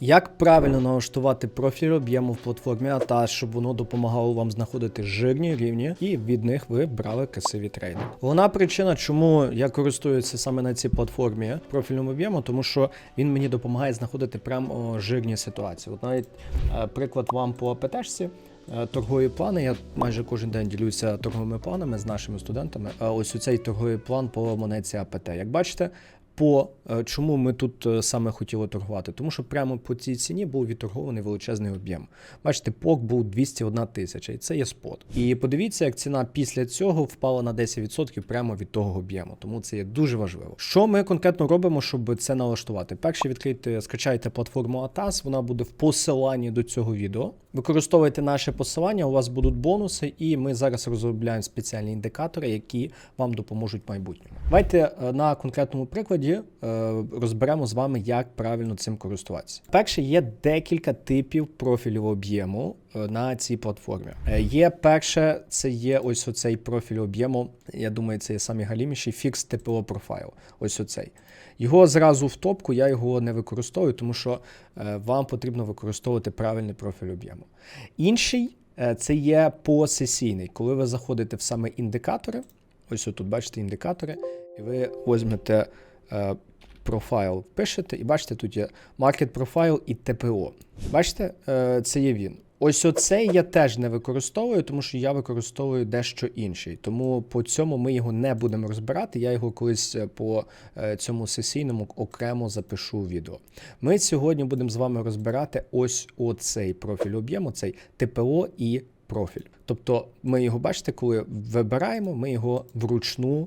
Як правильно налаштувати профіль об'єму в платформі ATA, щоб воно допомагало вам знаходити жирні рівні, і від них ви брали красиві трейди. Головна причина, чому я користуюся саме на цій платформі профільним об'ємом, тому що він мені допомагає знаходити прямо жирні ситуації. От навіть е, приклад вам по АПТшці. Е, Торгові плани. Я майже кожен день ділюся торговими планами з нашими студентами. Ось у цей торговий план по монеті АПТ. Як бачите, по е, чому ми тут е, саме хотіли торгувати? Тому що прямо по цій ціні був відторгований величезний об'єм. Бачите, пок був 201 тисяча, і це є спот. І подивіться, як ціна після цього впала на 10% прямо від того об'єму. Тому це є дуже важливо. Що ми конкретно робимо, щоб це налаштувати? Перше, відкрийте, скачайте платформу ATAS, вона буде в посиланні до цього відео. Використовуйте наше посилання, у вас будуть бонуси, і ми зараз розробляємо спеціальні індикатори, які вам допоможуть в майбутньому. Давайте е, на конкретному прикладі е, розберемо з вами, як правильно цим користуватися. Перше, є декілька типів профілів об'єму е, на цій платформі. Е, Є перше, це є ось оцей профіль об'єму. Я думаю, це є самі галіміші фікс TPO профайл. Ось оцей. Його зразу в топку, я його не використовую, тому що вам потрібно використовувати правильний профіль об'єму. Інший це є посесійний. Коли ви заходите в саме індикатори, ось тут бачите індикатори, і ви візьмете е, профайл, пишете, і бачите, тут є Market Profile і TPO. Бачите, е, це є він. Ось оцей я теж не використовую, тому що я використовую дещо інший. Тому по цьому ми його не будемо розбирати. Я його колись е, по е, цьому сесійному окремо запишу відео. Ми сьогодні будемо з вами розбирати ось оцей профіль об'єму, цей ТПО і профіль. Тобто, ми його бачите, коли вибираємо, ми його вручну е,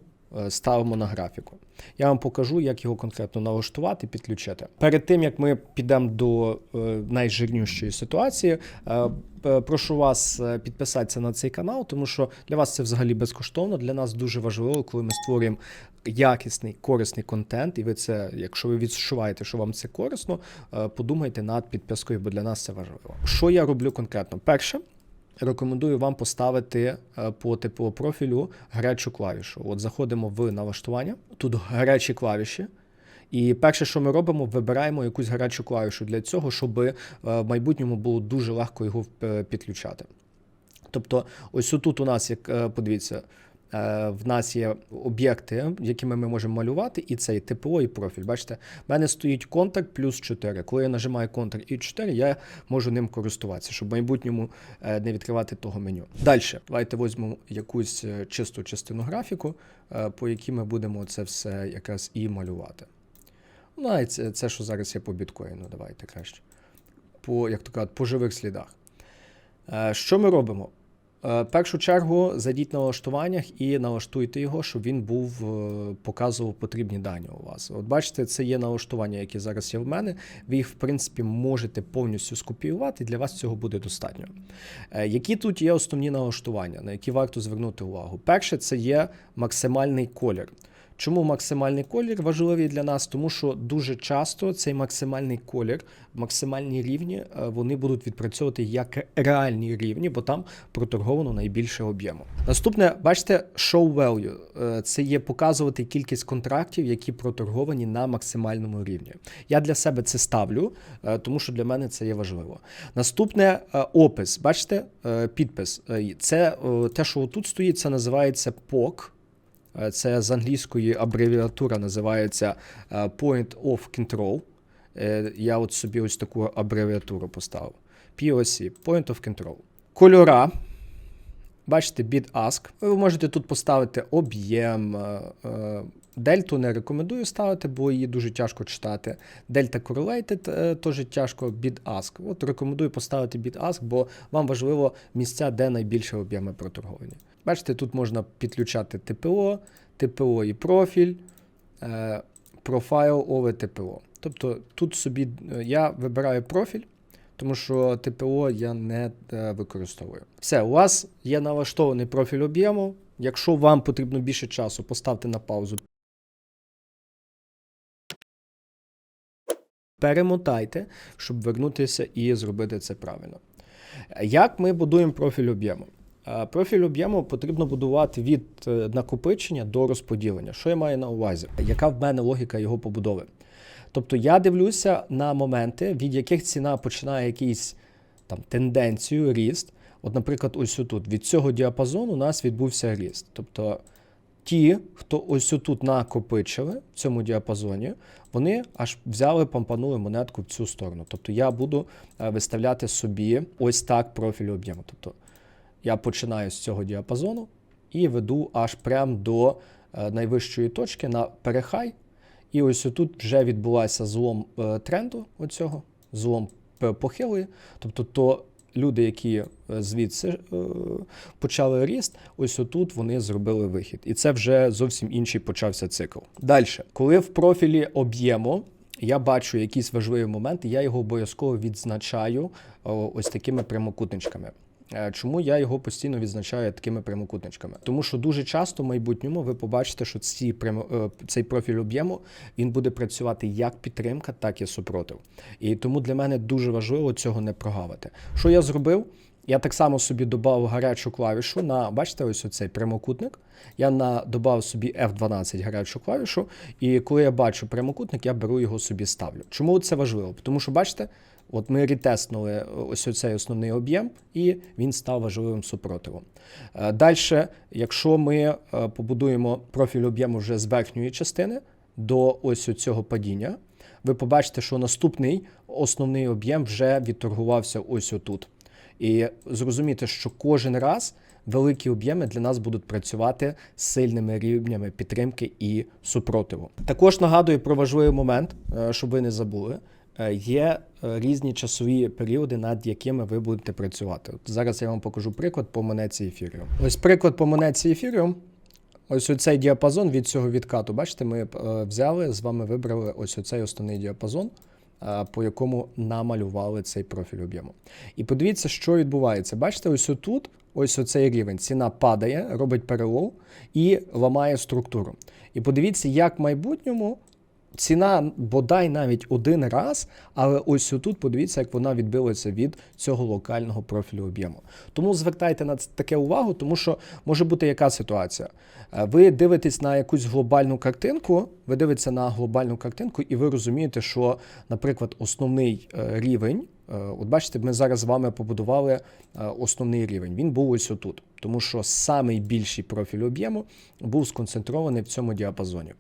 ставимо на графіку. Я вам покажу, як його конкретно налаштувати, підключити. Перед тим як ми підемо до е, найжирнішої ситуації, е, е, прошу вас е, підписатися на цей канал, тому що для вас це взагалі безкоштовно. Для нас дуже важливо, коли ми створюємо якісний, корисний контент, і ви це, якщо ви відчуваєте, що вам це корисно, е, подумайте над підпискою, бо для нас це важливо. Що я роблю конкретно? Перше. Рекомендую вам поставити е, по типу профілю гарячу клавішу. От заходимо в налаштування, тут гарячі клавіші. І перше, що ми робимо, вибираємо якусь гарячу клавішу для цього, щоб е, в майбутньому було дуже легко його е, підключати. Тобто, ось тут у нас, як подивіться, в нас є об'єкти, якими ми можемо малювати, і цей ТПО і профіль. Бачите, в мене стоїть контакт плюс 4. Коли я нажимаю контакт і 4, я можу ним користуватися, щоб в майбутньому е, не відкривати того меню. Далі, давайте візьмемо якусь е, чисту частину графіку, е, по якій ми будемо це все якраз і малювати. Ну, навіть це, це, що зараз є по біткоїну, давайте краще. По, як то кажуть, по живих слідах. Е, Що ми робимо? Е, першу чергу зайдіть на налаштуваннях і налаштуйте його, щоб він був е, показував потрібні дані у вас. От бачите, це є налаштування, які зараз є в мене. Ви їх, в принципі, можете повністю скопіювати, для вас цього буде достатньо. Е, Які тут є основні налаштування, на які варто звернути увагу? Перше, це є максимальний колір. Чому максимальний колір важливий для нас? Тому що дуже часто цей максимальний колір, максимальні рівні, е, вони будуть відпрацьовувати як реальні рівні, бо там проторговано найбільше об'єму. Наступне, бачите, show value. Е, Це є показувати кількість контрактів, які проторговані на максимальному рівні. Я для себе це ставлю, е, тому що для мене це є важливо. Наступне опис. Бачите, підпис. Це те, що тут стоїть, це називається POC. Е, Це з англійської абревіатура називається е, Point of Control. Е, Я от собі ось таку абревіатуру поставив. POC, Point of Control. Кольора. Бачите, bid ask. Ви можете тут поставити об'єм. Дельту не рекомендую ставити, бо її дуже тяжко читати. Дельта correlated е, теж тяжко bid ask. От рекомендую поставити bid ask, бо вам важливо місця, де найбільше об'єми проторговані. Бачите, тут можна підключати ТПО, ТПО і профіль, е, профайл over ТПО. Тобто тут собі е, я вибираю профіль, тому що ТПО я не використовую. Все, у вас є налаштований профіль об'єму. Якщо вам потрібно більше часу, поставте на паузу. Перемотайте, щоб вернутися і зробити це правильно. Як ми будуємо профіль об'єму? Е, Профіль об'єму потрібно будувати від е, накопичення до розподілення. Що я маю на увазі? Яка в мене логіка його побудови? Тобто я дивлюся на моменти, від яких ціна починає якийсь там тенденцію, ріст. От, наприклад, ось тут від цього діапазону у нас відбувся ріст. Тобто ті, хто ось тут накопичили в цьому діапазоні, вони аж взяли, помпанули монетку в цю сторону. Тобто я буду е, виставляти собі ось так профіль об'єму. Тобто я починаю з цього діапазону і веду аж прямо до е, найвищої точки на перехай. І ось тут вже відбулася злом е, тренду оцього, злом похилої. Тобто, то люди, які е, звідси е, почали ріст, ось отут вони зробили вихід. І це вже зовсім інший почався цикл. Далі, коли в профілі об'єму я бачу якісь важливі моменти, я його обов'язково відзначаю ось такими прямокутничками. Е, Чому я його постійно відзначаю такими прямокутничками? Тому що дуже часто в майбутньому ви побачите, що ці прямо, е, цей профіль об'єму він буде працювати як підтримка, так і супротив. І тому для мене дуже важливо цього не прогавити. Що я зробив? Я так само собі додав гарячу клавішу на, бачите, ось оцей прямокутник. Я на додав собі F12 гарячу клавішу, і коли я бачу прямокутник, я беру його собі ставлю. Чому це важливо? Тому що, бачите, от ми ретеснули ось оцей основний об'єм, і він став важливим супротивом. Далі, якщо ми е, побудуємо профіль об'єму вже з верхньої частини до ось цього падіння, ви побачите, що наступний основний об'єм вже відторгувався ось отут. І зрозуміти, що кожен раз великі об'єми для нас будуть працювати з сильними рівнями підтримки і супротиву. Також нагадую про важливий момент, е, щоб ви не забули. Е, Є е, різні часові періоди, над якими ви будете працювати. От зараз я вам покажу приклад по монеті Ethereum. Ось приклад по монеті Ethereum. Ось оцей діапазон від цього відкату. Бачите, ми е, взяли з вами вибрали ось оцей основний діапазон, по якому намалювали цей профіль об'єму. І подивіться, що відбувається. Бачите, ось отут, ось оцей рівень. Ціна падає, робить перелов і ламає структуру. І подивіться, як в майбутньому. Ціна бодай навіть один раз, але ось тут подивіться, як вона відбилася від цього локального профілю об'єму. Тому звертайте на таке увагу, тому що може бути яка ситуація. Е, Ви дивитесь на якусь глобальну картинку, ви дивитеся на глобальну картинку, і ви розумієте, що, наприклад, основний е, рівень. е, От бачите, ми зараз з вами побудували основний рівень. Він був ось отут, тому що самий більший профіль об'єму був сконцентрований в цьому діапазоні.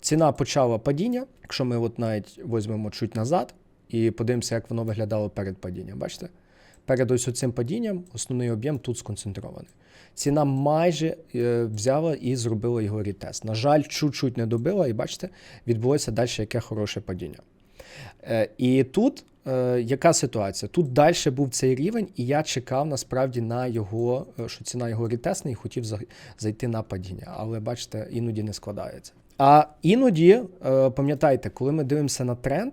Ціна почала падіння. Якщо ми от навіть візьмемо чуть назад і подивимося, як воно виглядало перед падінням. Бачите? Перед ось цим падінням основний об'єм тут сконцентрований. Ціна майже е, взяла і зробила його рітест. На жаль, чуть-чуть не добила, і бачите, відбулося далі яке хороше падіння. Е, і тут е, яка ситуація? Тут далі був цей рівень, і я чекав насправді на його, що ціна його рітесне, і хотів зайти на падіння. Але бачите, іноді не складається. А іноді, е, пам'ятайте, коли ми дивимося на тренд,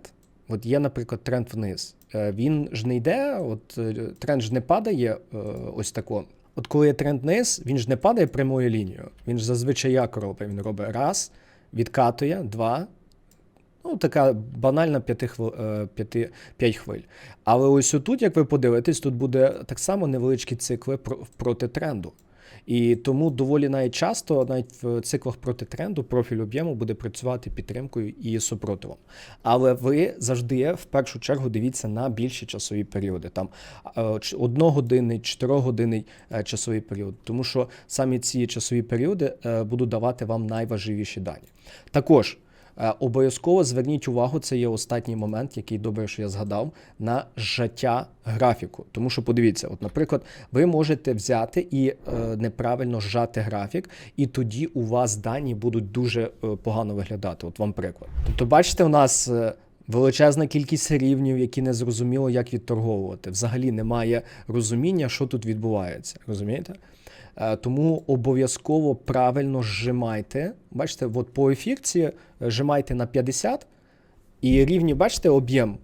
от є, наприклад, тренд вниз. е, Він ж не йде, от е, тренд ж не падає ось тако. От коли є тренд вниз, він ж не падає прямою лінією. Він ж зазвичай як робить? Він робить раз, відкатує, два. Ну, така банальна 5 хвиль, 5, 5 хвиль. Але ось отут, як ви подивитесь, тут буде так само невеличкі цикли проти тренду. І тому доволі навіть часто, навіть в циклах проти тренду, профіль об'єму буде працювати підтримкою і супротивом. Але ви завжди в першу чергу дивіться на більші часові періоди, там е, одногодинний, чотирогодинний е, часовий період, тому що самі ці часові періоди е, будуть давати вам найважливіші дані. Також Обов'язково зверніть увагу, це є останній момент, який добре, що я згадав, на жаття графіку. Тому що подивіться, от, наприклад, ви можете взяти і е, неправильно зжати графік, і тоді у вас дані будуть дуже е, погано виглядати. От вам приклад. Тобто, бачите, у нас. е, Величезна кількість рівнів, які не зрозуміло, як відторговувати. Взагалі немає розуміння, що тут відбувається. Розумієте? Е, Тому обов'язково правильно зжимайте. Бачите, от по ефірці е, зжимайте на 50, і рівні, бачите, об'єм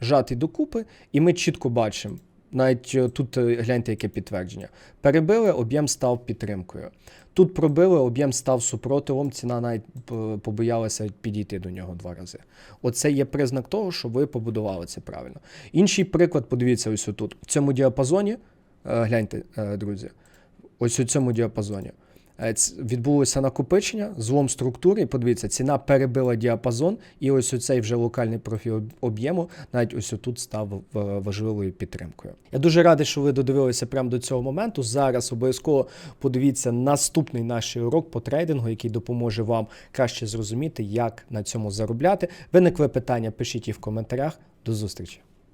жатий докупи, і ми чітко бачимо. Навіть е, тут гляньте, яке підтвердження. Перебили, об'єм став підтримкою. Тут пробили, об'єм став супротивом, ціна навіть побоялася підійти до нього два рази. Оце є признак того, що ви побудували це правильно. Інший приклад, подивіться, ось тут. В цьому діапазоні, гляньте, друзі, ось у цьому діапазоні. е, відбулося накопичення, злом структури. Подивіться, ціна перебила діапазон, і ось оцей вже локальний профіль об'єму, навіть ось отут став важливою підтримкою. Я дуже радий, що ви додивилися прямо до цього моменту. Зараз обов'язково подивіться наступний наш урок по трейдингу, який допоможе вам краще зрозуміти, як на цьому заробляти. Виникли питання, пишіть їх в коментарях. До зустрічі!